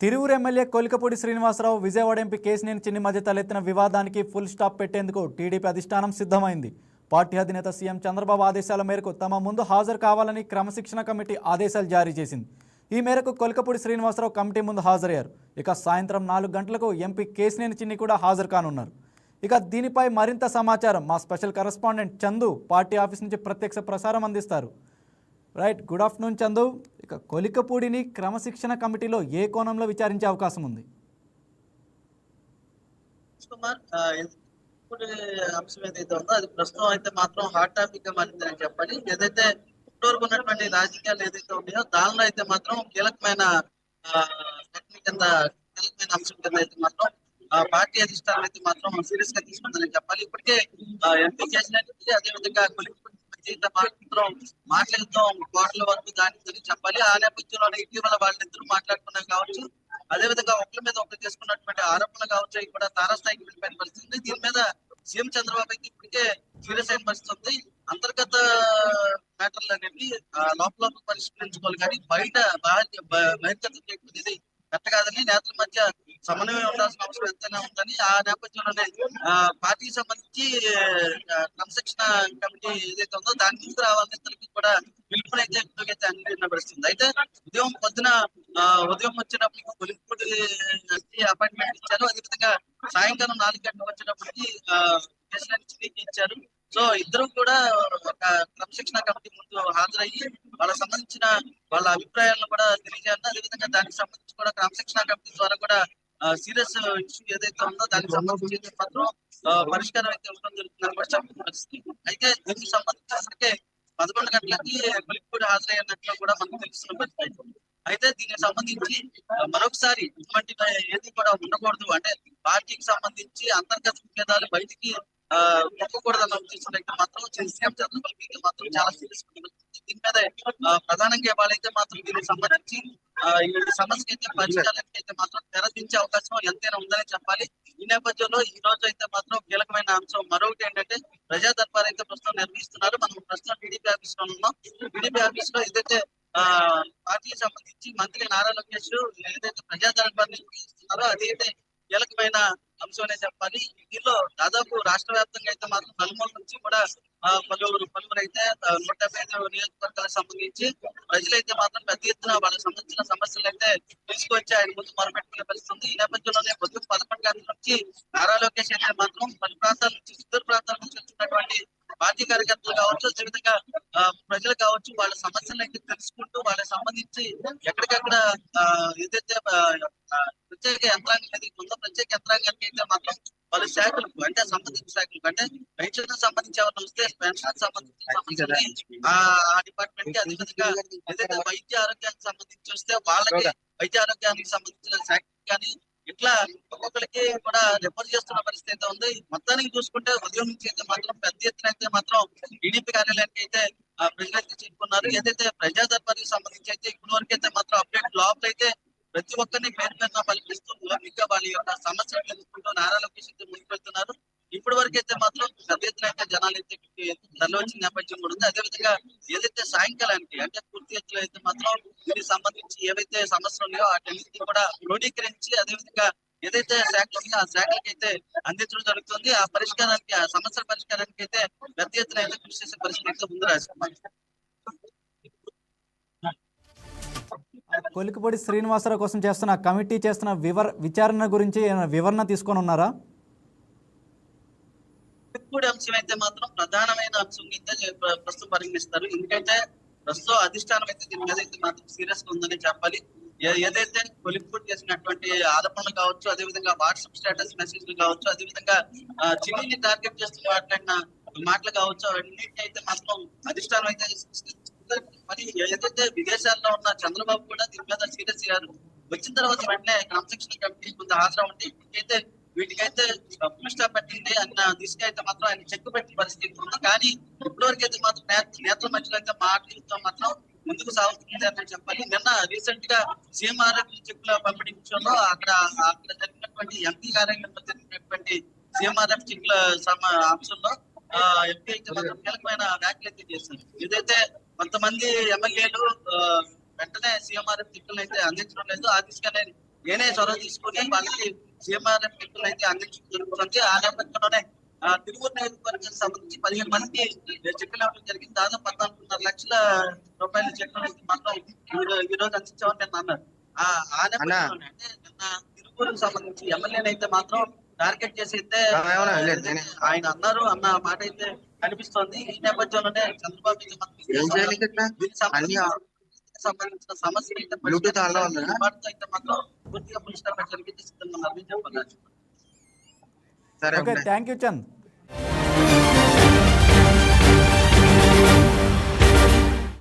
Tiruvuru MLA Kolikapudi Srinivasarao Vijayawada MP Kesineni Chinni మధ్య తలెత్తిన వివాదానికి ఫుల్ స్టాప్ పెట్టేందుకు టీడీపీ అధిష్టానం సిద్ధమైంది. పార్టీ అధినేత సీఎం చంద్రబాబు ఆదేశాల మేరకు తమ ముందు హాజరు కావాలని క్రమశిక్షణ కమిటీ ఆదేశాలు జారీ చేసింది. ఈ మేరకు కొలికపూడి శ్రీనివాసరావు కమిటీ ముందు హాజరయ్యారు. ఇక సాయంత్రం నాలుగు గంటలకు ఎంపీ కేసినేని చిన్ని కూడా హాజరు కానున్నారు. ఇక దీనిపై మరింత సమాచారం మా special correspondent Chandu party office నుంచి ప్రత్యక్ష ప్రసారం అందిస్తారు. Right good afternoon Chandu. ఇక కొలికపూడిని క్రమశిక్షణ కమిటీలో ఏ కోణంలో విచారించే అవకాశం ఉంది? కుమార్ అంశం ఏదైతే ఉందో అది ప్రస్తుతం అయితే మాత్రం హాట్ టాపిక్గా మారిందని చెప్పాలి. ఏదైతే ఇప్పటివరకు ఉన్నటువంటి రాజకీయాలు ఏదైతే ఉన్నాయో దానిలో అయితే మాత్రం కీలకమైన కింద కీలకమైన అంశం కింద అయితే మాత్రం ఆ, పార్టీ అధిష్టానం అయితే మాత్రం సీరియస్గా తీసుకుందని చెప్పాలి. ఇప్పటికే ఎంపీ చేసినట్టు అదే విధంగా కొలిక్పూడి మాత్రం మాట్లాడుతాం కోట్ల వరకు దాని చెప్పాలి. ఆ నేపథ్యంలో ఇటీవల వాళ్ళిద్దరూ మాట్లాడుకున్నాం కావచ్చు. అదే విధంగా ఒకరి మీద ఒకరు చేసుకున్నటువంటి ఆరోపణలు కావచ్చు. అవి కూడా తారాస్థాయికి వెళ్ళిపోయిన పరిస్థితి దీని మీద సీఎం చంద్రబాబు అయితే ఇప్పటికే సీరియస్ అయిన పరిస్థితి అంతర్గత మ్యాటర్లు అనేవి లోపల పరిష్కరించుకోవాలి. కానీ బయట బహిర్గతం చేయకూడదు. ఇది కరెక్ట్ కాదని నేతల మధ్య సమన్వయం ఉండాల్సిన అవసరం ఎంతైనా ఉందని ఆ నేపథ్యంలోనే ఆ, పార్టీకి సంబంధించి క్రమశిక్షణ కమిటీ ఏదైతే ఉందో దాని ముందు రావాలని ఇద్దరికి కూడా పిలుపునైతే ఇప్పటికైతే అన్ని పరిస్థితుంది అయితే ఉదయం పొద్దున ఆ, ఉదయం వచ్చినప్పటికి కొలిపూడి అపాయింట్మెంట్ ఇచ్చారు. అదేవిధంగా సాయంకాలం నాలుగు గంటలకు వచ్చేటప్పటికి ఆ, కేసీఆర్ ఇచ్చారు. సో ఇద్దరు కూడా ఒక క్రమశిక్షణ కమిటీ ముందు హాజరయ్యి వాళ్ళకి సంబంధించిన వాళ్ళ అభిప్రాయాలను కూడా తెలియజేయాలి. అదేవిధంగా దానికి సంబంధించి కూడా క్రమశిక్షణ కమిటీ ద్వారా కూడా సీరియస్ ఇష్యూ ఏదైతే ఉందో దానికి సంబంధించి మాత్రం పరిష్కారం అయితే ఇవ్వడం జరుగుతుంది. కూడా అయితే దీనికి సంబంధించి పదకొండు గంటలకి కొలిక్పూడి హాజరయ్యన్నట్లు కూడా మనకు తెలుస్తున్న పరిస్థితి అయితే దీనికి సంబంధించి మరొకసారి ఇటువంటి ఏది కూడా ఉండకూడదు. అంటే పార్టీకి సంబంధించి అంతర్గత విభేదాలు బయటికి ఆ మొక్కకూడదన్న ఉద్దేశం అయితే మాత్రం సీఎం చంద్రబాబు మీద మాత్రం చాలా సీరియస్ దీని మీద ప్రధానంగా వాళ్ళైతే మాత్రం దీనికి సంబంధించి ఈ సమస్యకి అయితే పరిష్కారానికి అయితే మాత్రం తెరదించే అవకాశం ఎంతైనా ఉందని చెప్పాలి. ఈ నేపథ్యంలో ఈ రోజు అయితే మాత్రం కీలకమైన అంశం మరొకటి ఏంటంటే ప్రజా దర్బార్ అయితే ప్రస్తుతం నిర్వహిస్తున్నారు. మనం ప్రస్తుతం టీడీపీ ఆఫీస్లో ఉన్నాం. టీడీపీ ఆఫీస్లో ఏదైతే ఆ పార్టీకి సంబంధించి మంత్రి నారా లోకేష్ ఏదైతే ప్రజా దర్బార్ నిర్వహిస్తున్నారో అదైతే కీలకమైన అంశం అనే చెప్పాలి. దీనిలో దాదాపు రాష్ట్ర వ్యాప్తంగా అయితే మాత్రం నలుమూల నుంచి కూడా పలువురు పలువురు అయితే నూట డెబ్బై ఐదు నియోజకవర్గాలకు సంబంధించి ప్రజలైతే మాత్రం పెద్ద ఎత్తున వాళ్ళకి సంబంధించిన సమస్యలు అయితే తీసుకొచ్చి ఆయన ముందు మొరపెట్టుకునే పరిస్థితుంది ఈ నేపథ్యంలోనే పొద్దు పదకొండు గంటల నుంచి నారా లోకేష్ అయితే మాత్రం పలు ప్రాంతాల నుంచి సుదూర ప్రాంతాల నుంచి వచ్చినటువంటి పార్టీ కార్యకర్తలు కావచ్చు అదేవిధంగా ప్రజలు కావచ్చు వాళ్ళ సమస్యలు అయితే తెలుసుకుంటూ వాళ్ళకి సంబంధించి ఎక్కడికక్కడ ఏదైతే ప్రత్యేక యంత్రాంగం ఉందో ప్రత్యేక యంత్రాంగానికి అయితే మాత్రం పలు శాఖలకు అంటే సంబంధించిన శాఖలకు అంటే పెన్షన్ సంబంధించి ఎవరైనా వస్తే పెన్షన్ సమస్యల్ని ఆ డిపార్ట్మెంట్కి అదేవిధంగా ఏదైతే వైద్య ఆరోగ్యానికి సంబంధించి వస్తే వాళ్ళకి వైద్య ఆరోగ్యానికి సంబంధించిన శాఖ కానీ ఇట్లా ఒక్కొక్కరికి కూడా రిఫర్ చేస్తున్న పరిస్థితి అయితే ఉంది. మొత్తానికి చూసుకుంటే ఉదయం నుంచి అయితే మాత్రం పెద్ద ఎత్తున అయితే మాత్రం టీడీపీ కార్యాలయానికి అయితే ప్రజలైతే చేరుకున్నారు ఏదైతే ప్రజా దర్బార్కి సంబంధించి అయితే ఇప్పటి వరకు అయితే మాత్రం అప్డేట్ లోపల అయితే ప్రతి ఒక్కరిని పేరు పేరున పలిపిస్తూ ఇంకా వాళ్ళ యొక్క సమస్యలు తెలుసుకుంటూ నారా లోకేష్ అయితే ముందుకెళ్తున్నారు. ఇప్పటి వరకు అయితే మాత్రం పెద్ద ఎత్తున అయితే జనాలు అయితే తరలి వచ్చిన నేపథ్యం కూడా ఉంది. అదేవిధంగా ఏదైతే సాయంకాలానికి అంటే పూర్తి ఎత్తులో అయితే మాత్రం దీనికి సంబంధించి ఏవైతే సమస్యలు ఉన్నాయో వాటన్నిటిని కూడా క్రోడీకరించి అదేవిధంగా ఏదైతే శాఖలు ఉన్నాయో ఆ శాఖలకి అయితే అందించడం జరుగుతుంది. ఆ పరిష్కారానికి ఆ సమస్యల పరిష్కారానికి అయితే పెద్ద ఎత్తున అయితే కృషి చేసే పరిస్థితి అయితే ఉంది రాజకుమార్ కొలికపూడి శ్రీనివాసరావు కోసం చేస్తున్న కమిటీ చేస్తున్న వివర విచారణ గురించి ఏమైనా వివరణ తీసుకొని ఉన్నారా? కొలికిపొడి అంశం అయితే మాత్రం ప్రధానమైన అంశం కింద ప్రస్తుతం పరిగణిస్తారు. ఎందుకంటే ప్రస్తుతం అధిష్టానం అయితే దీని మీద అయితే మాత్రం సీరియస్గా ఉందని చెప్పాలి. ఏదైతే కొలిక్పూడి చేసినటువంటి ఆరోపణలు కావచ్చు అదేవిధంగా వాట్సాప్ స్టేటస్ మెసేజ్లు కావచ్చు అదేవిధంగా ఆ, చిన్నీని టార్గెట్ చేస్తూ మాట్లాడిన మాటలు కావచ్చు అవన్నీ అయితే మాత్రం అధిష్టానం అయితే ఏదైతే విదేశాల్లో ఉన్న చంద్రబాబు కూడా దీని మీద సీరియస్ అయ్యారు. వచ్చిన తర్వాత వెంటనే కన్స్ట్రక్షన్ కమిటీ కొంత హాజరవ్వండి వీటికైతే వీటికైతే పుష్ట స్టాప్ పెట్టింది అన్న దిశగా మాత్రం ఆయన చెక్ పెట్టిన పరిస్థితి ఉంది. కానీ ఇప్పటివరకు అయితే మాత్రం నేతల మధ్యలో అయితే మాట్లాడుతూ మాత్రం ముందుకు సాగుతుంది అని చెప్పాలి. నిన్న రీసెంట్గా సీఎంఆర్ఎఫ్ చెక్కుల పంపిణీ విషయంలో అక్కడ అక్కడ జరిగినటువంటి ఎంపీ కార్యాలయంలో జరిగినటువంటి సీఎంఆర్ఎఫ్ చెక్కుల సమ అంశంలో ఎంపీ అయితే మాత్రం కీలకమైన వ్యాఖ్యలు అయితే చేశారు. ఏదైతే కొంతమంది ఎమ్మెల్యేలు వెంటనే సీఎంఆర్ఎఫ్ చెక్కులను అయితే అందించడం లేదు. ఆ దిశగానే నేనే చొరవ తీసుకుని వాళ్ళకి సీఎంఆర్ఎఫ్ కిట్లు అయితే అందించడం ఆ నేపథ్యంలోనే తిరువురు నియోజకవర్గానికి సంబంధించి పదిహేను మంది చెక్కులు ఇవ్వడం జరిగింది. దాదాపు పద్నాలుగున్నర లక్షల రూపాయల చెక్కులు మాత్రం ఈ రోజు అందించామని నేను అన్నారు. ఆ నేపథ్యంలోనే అంటే నిన్న తిరువురుకు సంబంధించి ఎమ్మెల్యేని అయితే మాత్రం టార్గెట్ చేసి అయితే. ఆయన అన్నారు. అన్న మాట అయితే కనిపిస్తోంది. ఈ నేపథ్యంలోనే చంద్రబాబు సంబంధించిన సమస్య అయితే Bluetooth ఆన్లో ఉందా? ఈ వాటితో అయితే మాత్రం పూర్తిగా పులి స్టాప్ పెట్టడానికి సిద్ధంగా ఉన్నారని చెప్పాలి సరే ఓకే. Thank you Chand.